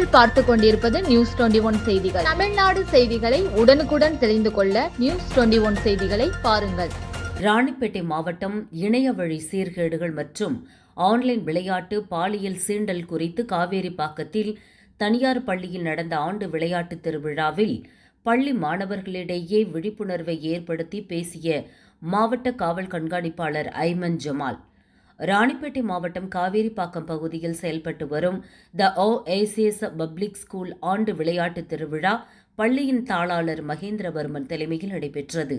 நீங்கள் பார்த்து கொண்டிருப்பது நியூஸ் டுவெண்டி ஒன் செய்திகள். தமிழ்நாடு செய்திகளை உடனுக்குடன் தெரிந்து கொள்ள நியூஸ் டுவெண்டி ஒன் செய்திகளை பாருங்கள். ராணிப்பேட்டை மாவட்டம் இணையவழி சீர்கேடுகள் மற்றும் ஆன்லைன் விளையாட்டு பாலியல் சீண்டல் குறித்து காவேரிப்பாக்கத்தில் தனியார் பள்ளியில் நடந்த ஆண்டு விளையாட்டுத் திருவிழாவில் பள்ளி மாணவர்களிடையே விழிப்புணர்வை ஏற்படுத்தி பேசிய மாவட்ட காவல் கண்காணிப்பாளர் ஐமன் ஜமால். ராணிப்பேட்டை மாவட்டம் காவேரிப்பாக்கம் பகுதியில் செயல்பட்டு வரும் த ஓஏசிஎஸ் பப்ளிக் ஸ்கூல் ஆண்டு விளையாட்டு திருவிழா பள்ளியின் தாளாளர் மகேந்திரவர்மன் தலைமையில் நடைபெற்றது.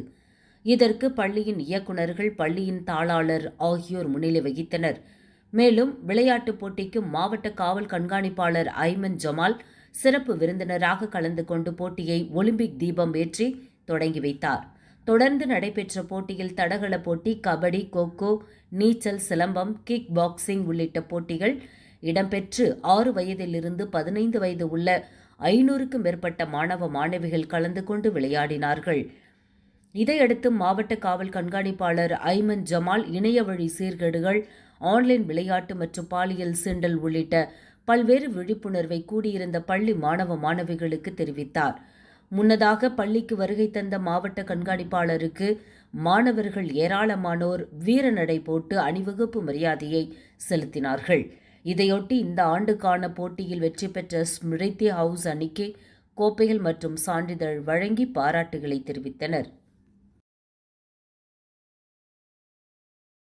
இதற்கு பள்ளியின் இயக்குநர்கள் பள்ளியின் தாளாளர் ஆகியோர் முன்னிலை வகித்தனர். மேலும் விளையாட்டுப் போட்டிக்கு மாவட்ட காவல் கண்காணிப்பாளர் ஐமன் ஜமால் சிறப்பு விருந்தினராக கலந்து கொண்டு போட்டியை ஒலிம்பிக் தீபம் ஏற்றி தொடங்கி வைத்தார். தொடர்ந்து நடைபெற்ற போட்டியில் தடகள போட்டி கபடி கோகோ நீச்சல் சிலம்பம் கிக் பாக்ஸிங் உள்ளிட்ட போட்டிகள் இடம்பெற்று ஆறு வயதிலிருந்து பதினைந்து வயது உள்ள ஐநூறுக்கும் மேற்பட்ட மாணவ மாணவிகள் கலந்து கொண்டு விளையாடினார்கள். இதையடுத்து மாவட்ட காவல் கண்காணிப்பாளர் ஐமன் ஜமால் இணைய வழி சீர்கேடுகள் ஆன்லைன் விளையாட்டு மற்றும் பாலியல் சீண்டல் உள்ளிட்ட பல்வேறு விழிப்புணர்வை கூடியிருந்த பள்ளி மாணவ மாணவிகளுக்கு தெரிவித்தார். முன்னதாக பள்ளிக்கு வருகை தந்த மாவட்ட கண்காணிப்பாளருக்கு மாணவர்கள் ஏராளமானோர் வீரநடை போட்டு அணிவகுப்பு மரியாதையை செலுத்தினார்கள். இதையொட்டி இந்த ஆண்டுக்கான போட்டியில் வெற்றி பெற்ற ஸ்மிருதி ஹவுஸ் அணிக்கு கோப்பைகள் மற்றும் சான்றிதழ் வழங்கி பாராட்டுகளை தெரிவித்தனர்.